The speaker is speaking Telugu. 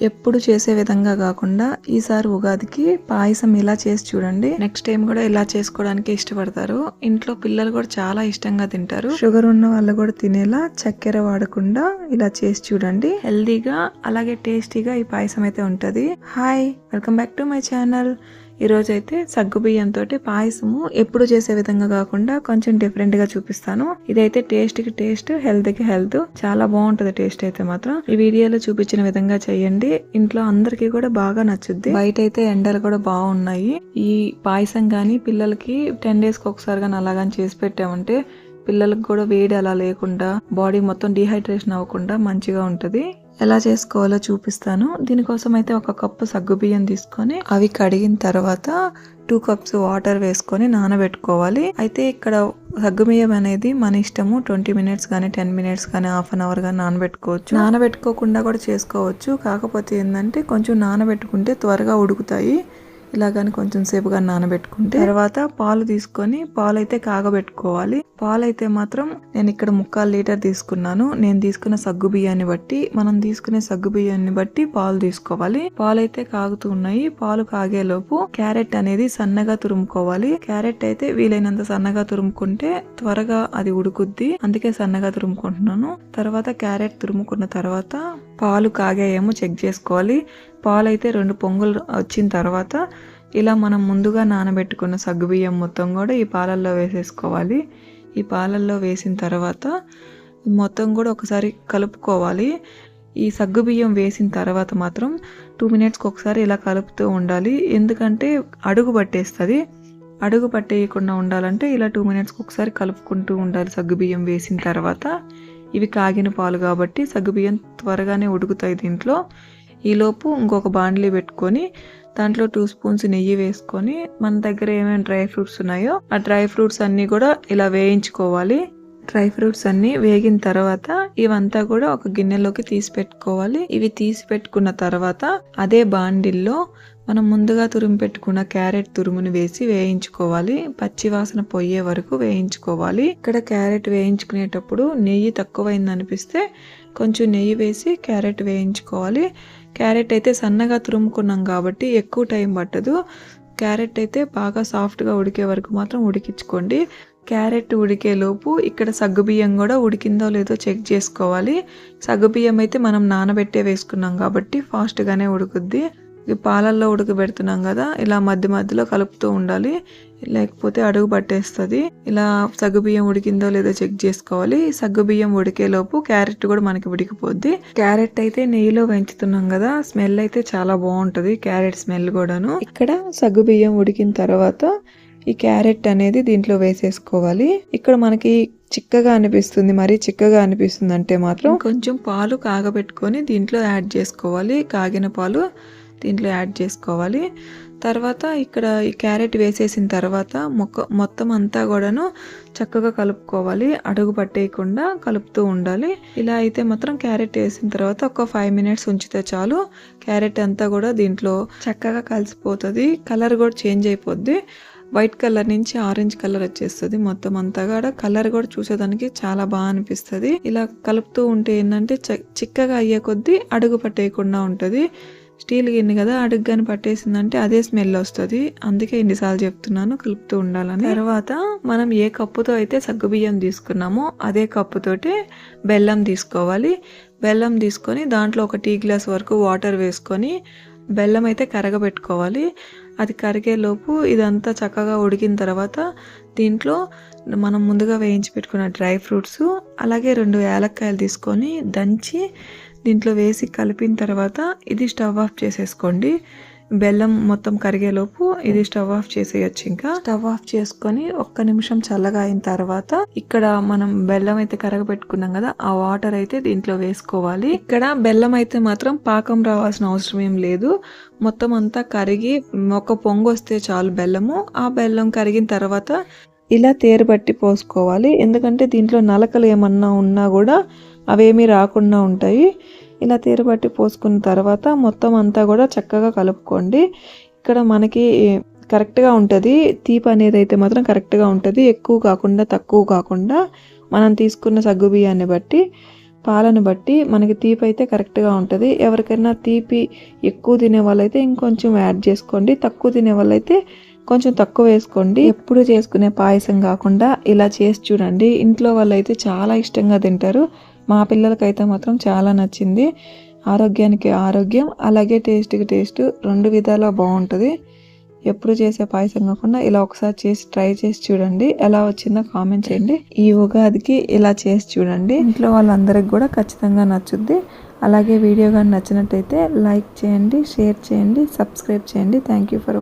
ఎప్పుడు చేసే విధంగా కాకుండా ఈసారి ఉగాదికి పాయసం ఇలా చేసి చూడండి. నెక్స్ట్ టైం కూడా ఇలా చేసుకోవడానికి ఇష్టపడతారు. ఇంట్లో పిల్లలు కూడా చాలా ఇష్టంగా తింటారు. షుగర్ ఉన్న వాళ్ళు కూడా తినేలా చక్కెర వాడకుండా ఇలా చేసి చూడండి. హెల్దీగా అలాగే టేస్టీగా ఈ పాయసం అయితే ఉంటది. Hi welcome back to my channel ఈ రోజు అయితే సగ్గుబియ్యంతో పాయసము ఎప్పుడు చేసే విధంగా కాకుండా కొంచెం డిఫరెంట్గా చూపిస్తాను. ఇదైతే టేస్ట్కి టేస్ట్ హెల్త్కి హెల్త్ చాలా బాగుంటది టేస్ట్ అయితే మాత్రం. ఈ వీడియోలో చూపించిన విధంగా చేయండి. ఇంట్లో అందరికీ కూడా బాగా నచ్చుద్ది. బయట అయితే ఎండలు కూడా బాగున్నాయి. ఈ పాయసం గానీ పిల్లలకి టెన్ డేస్కి ఒకసారి కానీ అలాగని చేసి పెట్టామంటే పిల్లలకు కూడా వేడి అలా లేకుండా బాడీ మొత్తం డిహైడ్రేషన్ అవ్వకుండా మంచిగా ఉంటుంది. ఎలా చేసుకోవాలో చూపిస్తాను. దీనికోసం అయితే ఒక కప్పు సగ్గుబియ్యం తీసుకొని అవి కడిగిన తర్వాత టూ కప్స్ వాటర్ వేసుకొని నానబెట్టుకోవాలి. అయితే ఇక్కడ సగ్గుబియ్యం అనేది మన ఇష్టము. ట్వంటీ మినిట్స్ కానీ టెన్ మినిట్స్ కానీ హాఫ్ అన్ అవర్ కానీ నానబెట్టుకోవచ్చు. నానబెట్టుకోకుండా కూడా చేసుకోవచ్చు. కాకపోతే ఏంటంటే కొంచెం నానబెట్టుకుంటే త్వరగా ఉడుకుతాయి. ఇలాగని కొంచెం సేపుగా నానబెట్టుకుంటే తర్వాత పాలు తీసుకొని పాలు అయితే కాగబెట్టుకోవాలి. పాలు అయితే మాత్రం నేను ఇక్కడ ముక్కాలు లీటర్ తీసుకున్నాను. నేను తీసుకున్న సగ్గు బియ్యాన్ని బట్టి మనం తీసుకునే సగ్గు బియ్యాన్ని బట్టి పాలు తీసుకోవాలి. పాలు అయితే కాగుతూ ఉన్నాయి. పాలు కాగేలోపు క్యారెట్ అనేది సన్నగా తురుముకోవాలి. క్యారెట్ అయితే వీలైనంత సన్నగా తురుముకుంటే త్వరగా అది ఉడుకుద్ది. అందుకే సన్నగా తురుముకుంటున్నాను. తర్వాత క్యారెట్ తురుముకున్న తర్వాత పాలు కాగాయేమో చెక్ చేసుకోవాలి. పాలు అయితే రెండు పొంగులు వచ్చిన తర్వాత ఇలా మనం ముందుగా నానబెట్టుకున్న సగ్గుబియ్యం మొత్తం కూడా ఈ పాలల్లో వేసేసుకోవాలి. ఈ పాలల్లో వేసిన తర్వాత మొత్తం కూడా ఒకసారి కలుపుకోవాలి. ఈ సగ్గుబియ్యం వేసిన తర్వాత మాత్రం టూ మినిట్స్కి ఒకసారి ఇలా కలుపుతూ ఉండాలి. ఎందుకంటే అడుగు పట్టేస్తుంది. అడుగు పట్టేయకుండా ఉండాలంటే ఇలా టూ మినిట్స్కి ఒకసారి కలుపుకుంటూ ఉండాలి సగ్గుబియ్యం వేసిన తర్వాత. ఇవి కాగిన పాలు కాబట్టి సగ్గుబియ్యం త్వరగానే ఉడుకుతాయి దీంట్లో. ఈలోపు ఇంకొక బాండ్లీ పెట్టుకొని దాంట్లో టూ స్పూన్స్ నెయ్యి వేసుకొని మన దగ్గర ఏమేమి డ్రై ఫ్రూట్స్ ఉన్నాయో ఆ డ్రై ఫ్రూట్స్ అన్నీ కూడా ఇలా వేయించుకోవాలి. డ్రై ఫ్రూట్స్ అన్ని వేగిన తర్వాత ఇవంతా కూడా ఒక గిన్నెలోకి తీసి పెట్టుకోవాలి. ఇవి తీసి పెట్టుకున్న తర్వాత అదే బాండిల్లో మనం ముందుగా తురుము పెట్టుకున్న క్యారెట్ తురుముని వేసి వేయించుకోవాలి. పచ్చి వాసన పోయే వరకు వేయించుకోవాలి. ఇక్కడ క్యారెట్ వేయించుకునేటప్పుడు నెయ్యి తక్కువైంది అనిపిస్తే కొంచెం నెయ్యి వేసి క్యారెట్ వేయించుకోవాలి. క్యారెట్ అయితే సన్నగా తురుముకున్నాం కాబట్టి ఎక్కువ టైం పట్టదు. క్యారెట్ అయితే బాగా సాఫ్ట్గా ఉడికే వరకు మాత్రం ఉడికించుకోండి. క్యారెట్ ఉడికేలోపు ఇక్కడ సగ్గుబియ్యం కూడా ఉడికిందో లేదో చెక్ చేసుకోవాలి. సగ్గుబియ్యం అయితే మనం నానబెట్టే వేసుకున్నాం కాబట్టి ఫాస్ట్గానే ఉడుకుద్ది. ఈ పాలల్లో ఉడకబెడుతున్నాం కదా ఇలా మధ్య మధ్యలో కలుపుతూ ఉండాలి. లేకపోతే అడుగు పట్టేస్తుంది. ఇలా సగ్గుబియ్యం ఉడికిందో లేదో చెక్ చేసుకోవాలి. సగ్గుబియ్యం ఉడికేలోపు క్యారెట్ కూడా మనకి ఉడికిపోద్ది. క్యారెట్ అయితే నెయ్యిలో పెంచుతున్నాం కదా స్మెల్ అయితే చాలా బాగుంటుంది క్యారెట్ స్మెల్ కూడాను. ఇక్కడ సగ్గుబియ్యం ఉడికిన తర్వాత ఈ క్యారెట్ అనేది దీంట్లో వేసేసుకోవాలి. ఇక్కడ మనకి చిక్కగా అనిపిస్తుంది మరీ చిక్కగా అనిపిస్తుంది అంటే మాత్రం కొంచెం పాలు కాగబెట్టుకొని దీంట్లో యాడ్ చేసుకోవాలి. కాగిన పాలు దీంట్లో యాడ్ చేసుకోవాలి. తర్వాత ఇక్కడ ఈ క్యారెట్ వేసేసిన తర్వాత మొక్క మొత్తం అంతా కూడాను చక్కగా కలుపుకోవాలి. అడుగు పట్టేయకుండా కలుపుతూ ఉండాలి. ఇలా అయితే మాత్రం క్యారెట్ వేసిన తర్వాత ఒక ఫైవ్ మినిట్స్ ఉంచితే చాలు. క్యారెట్ అంతా కూడా దీంట్లో చక్కగా కలిసిపోతుంది. కలర్ కూడా చేంజ్ అయిపోద్ది. వైట్ కలర్ నుంచి ఆరెంజ్ కలర్ వచ్చేస్తుంది. మొత్తం అంతా కూడా కలర్ కూడా చూసేదానికి చాలా బాగా అనిపిస్తుంది. ఇలా కలుపుతూ ఉంటే ఏంటంటే చిక్కగా అయ్యే కొద్దీ అడుగు పట్టేయకుండా ఉంటుంది. స్టీల్ గిన్నె కదా అడుగ్గాని పట్టేసిందంటే అదే స్మెల్ వస్తుంది. అందుకే ఎన్నిసార్లు చెప్తున్నాను కలుపుతూ ఉండాలని. తర్వాత మనం ఏ కప్పుతో అయితే సగ్గుబియ్యం తీసుకున్నామో అదే కప్పుతోటి బెల్లం తీసుకోవాలి. బెల్లం తీసుకొని దాంట్లో ఒక టీ గ్లాస్ వరకు వాటర్ వేసుకొని బెల్లం అయితే కరగబెట్టుకోవాలి. అది కరిగేలోపు ఇదంతా చక్కగా ఉడికిన తర్వాత దీంట్లో మనం ముందుగా వేయించి పెట్టుకున్న డ్రై ఫ్రూట్స్ అలాగే రెండు యాలక్కాయలు తీసుకొని దంచి దీంట్లో వేసి కలిపిన తర్వాత ఇది స్టవ్ ఆఫ్ చేసేసుకోండి. బెల్లం మొత్తం కరిగేలోపు ఇది స్టవ్ ఆఫ్ చేసేయచ్చు ఇంకా. స్టవ్ ఆఫ్ చేసుకొని ఒక్క నిమిషం చల్లగా అయిన తర్వాత ఇక్కడ మనం బెల్లం అయితే కరగబెట్టుకున్నాం కదా ఆ వాటర్ అయితే దీంట్లో వేసుకోవాలి. ఇక్కడ బెల్లం అయితే మాత్రం పాకం రావాల్సిన అవసరం ఏం లేదు. మొత్తం అంతా కరిగి ఒక పొంగు వస్తే చాలు బెల్లము. ఆ బెల్లం కరిగిన తర్వాత ఇలా తేరుబట్టి పోసుకోవాలి. ఎందుకంటే దీంట్లో నలకలు ఏమన్నా ఉన్నా కూడా అవేమీ రాకుండా ఉంటాయి. ఇలా తీరబట్టి పోసుకున్న తర్వాత మొత్తం అంతా కూడా చక్కగా కలుపుకోండి. ఇక్కడ మనకి కరెక్ట్గా ఉంటుంది. తీపి అనేది అయితే మాత్రం కరెక్ట్గా ఉంటుంది. ఎక్కువ కాకుండా తక్కువ కాకుండా మనం తీసుకున్న సగ్గు బియ్యాన్ని బట్టి పాలను బట్టి మనకి తీపి అయితే కరెక్ట్గా ఉంటుంది. ఎవరికైనా తీపి ఎక్కువ తినే వాళ్ళైతే ఇంకొంచెం యాడ్ చేసుకోండి. తక్కువ తినే వాళ్ళైతే కొంచెం తక్కువ వేసుకోండి. ఎప్పుడు చేసుకునే పాయసం కాకుండా ఇలా చేసి చూడండి. ఇంట్లో వాళ్ళైతే చాలా ఇష్టంగా తింటారు. మా పిల్లలకైతే మాత్రం చాలా నచ్చింది. ఆరోగ్యానికి ఆరోగ్యం అలాగే టేస్ట్కి టేస్ట్ రెండు విధాలా బాగుంటుంది ఎప్పుడు చేసే పాయసం కాకుండా ఇలా ఒకసారి చేసి ట్రై చేసి చూడండి. ఎలా వచ్చిందో కామెంట్ చేయండి. ఈ ఉగాదికి ఇలా చేసి చూడండి. ఇంట్లో వాళ్ళందరికి కూడా ఖచ్చితంగా నచ్చుద్ది. అలాగే వీడియో కానీ నచ్చినట్టయితే లైక్ చేయండి షేర్ చేయండి సబ్స్క్రైబ్ చేయండి. Thank you for